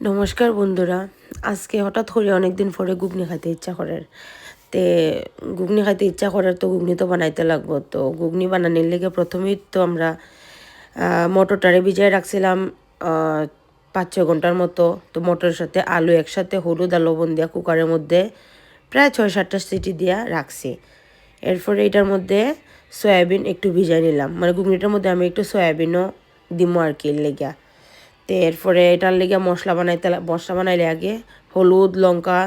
নমস্কার বন্ধুরা। আজকে হঠাৎ করে অনেকদিন পরে ঘুগনি খাইতে ইচ্ছা করার তে ঘুগনি খাইতে ইচ্ছা করার তো ঘুগনি তো বানাইতে লাগবো। তো ঘুগনি বানানোর লেগে প্রথমেই তো আমরা মটরটারে ভিজাই রাখছিলাম পাঁচ ছ ঘণ্টার মতো। তো মটরের সাথে আলু একসাথে, হলুদ আর লবণ দিয়া কুকারের মধ্যে প্রায় ছয় সাতটা সিটি দিয়া রাখছি। এরপরে এটার মধ্যে সয়াবিন একটু ভিজাই নিলাম। মানে ঘুগনিটার মধ্যে আমি একটু সয়াবিনও দিমো আর কি লেগা এরপরে এটার লেগে মশলা বানাইতে মশলা বানাইলে আগে হলুদ, লঙ্কা,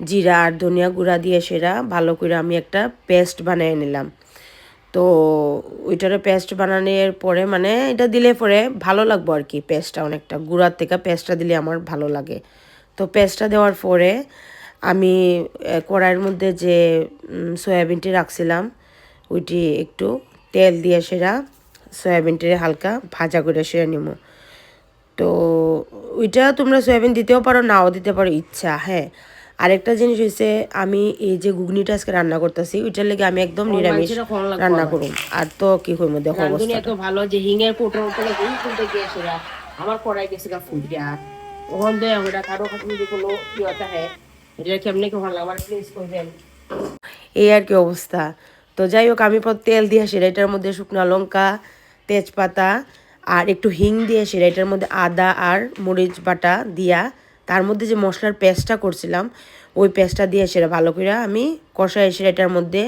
জিরা আর ধনিয়া গুঁড়া দিয়ে সেরা ভালো করে আমি একটা পেস্ট বানিয়ে নিলাম। তো ওইটারে পেস্ট বানানোর পরে মানে এটা দিলে পরে ভালো লাগবো আর কি পেস্টটা অনেকটা, গুঁড়ার থেকে পেস্টটা দিলে আমার ভালো লাগে। তো পেস্টটা দেওয়ার পরে আমি কড়াইয়ের মধ্যে যে সয়াবিনটি রাখছিলাম, ওইটি একটু তেল দিয়ে সেরা সয়াবিনটি হালকা ভাজা করে সেরে নিব। তো ওইটা তোমরা সয়াবিন দিতেও পারো নাও দিতে পারো ইচ্ছা হ্যাঁ। আরেকটা জিনিস হয়েছে আমি এই যে ঘুগনিটা আজকে রান্না করতেছি ওইটার লেগে আমি একদম নিরামিষ রান্না করুম। আর তো কি করব দেখো অবস্থা। ভালো যে হিঙের উপরে আমার কড়াই গেছে গা ওখান দিয়ে ওটা কারও কাছে যদি কোনো ইয়েটা হ্যাঁ এটা কেমনে কি আমার প্লিজ করবেন। এই আর কি অবস্থা। তো যাই হোক আমি তেল দিয়ে সেরা এটার মধ্যে শুকনো লঙ্কা তেজপাতা আর একটু হিং দিয়ে সেটা এটার মধ্যে আদা আর মরিচ বাটা দিয়া তার মধ্যে যে মশলার পেস্টটা করছিলাম, ওই পেস্টটা দিয়ে সেটা ভালো করে আমি কষাই সেরা এটার মধ্যে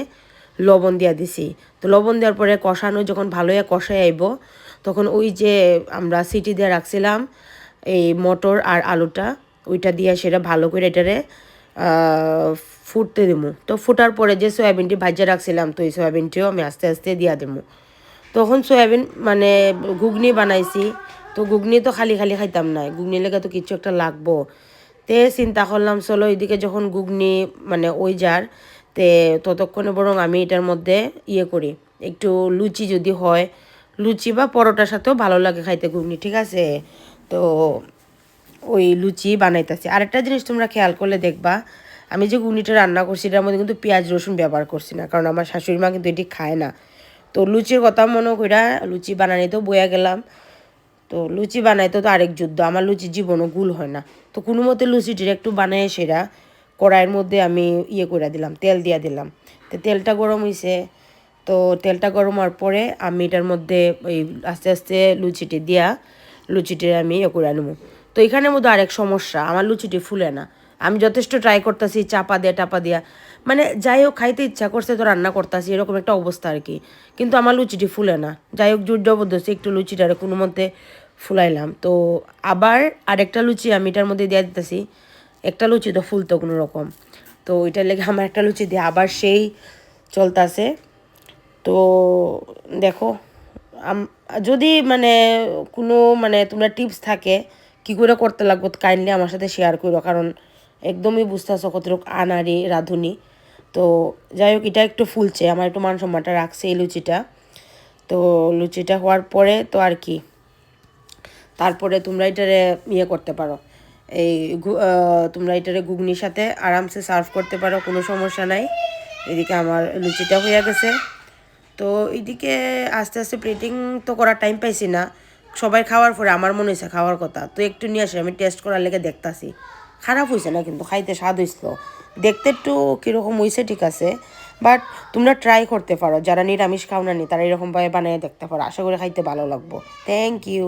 লবণ দিয়া দিছি। তো লবণ দেওয়ার পরে কষানো যখন ভালো কষাই আইব, তখন ওই যে আমরা সিটি দিয়ে রাখছিলাম এই মটর আর আলুটা, ওইটা দিয়ে সেটা ভালো করে এটারে ফুটতে দিমু। তো ফুটার পরে যে সয়াবিনটি ভাজা রাখছিলাম, তো এই সয়াবিনটিও আমি আস্তে আস্তে দিয়া দিমু। তখন সয়াবিন মানে ঘুগনি বানাইছি। তো ঘুগনি তো খালি খালি খাইতাম না। ঘুগনি লেগে তো কিছু একটা লাগবো। তে চিন্তা করলাম, চলো এদিকে যখন ঘুগনি মানে ওই যার, তে ততক্ষণে বরং আমি এটার মধ্যে ইয়ে করি। একটু লুচি যদি হয়, লুচি বা পরোটার সাথেও ভালো লাগে খাইতে ঘুগনি, ঠিক আছে? তো ওই লুচি বানাইতেছি। আরেকটা জিনিস তোমরা খেয়াল করলে দেখবা, আমি যে ঘুগনিটা রান্না করছি, এটার মধ্যে কিন্তু পেঁয়াজ, রসুন ব্যবহার করছি না। কারণ আমার শাশুড়ি মা কিন্তু এটি খায় না। তো লুচির কথা মনে কইরা লুচি বানানি তো বইয়া গেলাম। তো লুচি বানাইতে তো আরেক যুদ্ধ, আমার লুচি জীবনও গুল হয় না। তো কোনো মতে লুচিটির একটু বানাই সেরা, কড়াইয়ের মধ্যে আমি ইয়ে করে দিলাম, তেল দিয়া দিলাম। তো তেলটা গরম হয়েছে তো তেলটা গরম হওয়ার পরে আমি এটার মধ্যে ওই আস্তে আস্তে লুচিটি দিয়া, লুচিটি আমি ইয়ে করে নেব তো এখানের মধ্যে আরেক সমস্যা, আমার লুচিটি ফুলে না। আমি যথেষ্ট ট্রাই করতেছি, চাপা দিয়া, টাপা দিয়া। মানে যাই হোক খাইতে ইচ্ছা করছে তো রান্না করতেছি, এরকম একটা অবস্থা আর কি। কিন্তু আমার লুচিটি ফুলে না। যাই হোক জোর জবরদস্তি একটু লুচিটারে কোনো মতে ফুলাইলাম। তো আবার আরেকটা লুচি আমি এটার মধ্যে দিয়ে দিতেছি। একটা লুচি তো ফুলতো কোনো রকম। তো ওইটার লেগে আমার একটা লুচি দিয়ে আবার সেই চলতেছে। তো দেখো যদি মানে কোনো মানে তোমরা টিপস থাকে, কি করে করতে লাগবো কাইন্ডলি আমার সাথে শেয়ার করো। কারণ একদমই বুঝতেছো কতটুকু আনারি রাঁধুনি। তো যাই হোক, এটা একটু ফুলছে, আমার একটু মান সম্মানটা রাখছে এই লুচিটা। তো লুচিটা হওয়ার পরে তো আর কি, তারপরে তোমরা এটারে ইয়ে করতে পারো। এই তোমরা এটারে ঘুগনির সাথে আরামসে সার্ভ করতে পারো, কোনো সমস্যা নাই। এদিকে আমার লুচিটা হয়ে গেছে। তো এদিকে আস্তে আস্তে প্লেটিং তো করার টাইম পাইছি না। সবাই খাওয়ার পরে, আমার মনে হয়েছে খাওয়ার কথা। তো একটু নিয়ে আসি, আমি টেস্ট করার লেগে দেখতাছি। খারাপ হয়েছে না কিন্তু, খাইতে স্বাদ হয়েছিল দেখতে একটু কীরকম হয়েছে ঠিক আছে। বাট তোমরা ট্রাই করতে পারো। যারা নিরামিষ খাও না নি, তারা এরকমভাবে বানিয়ে দেখতে পারো। আশা করি খাইতে ভালো লাগবো। Thank you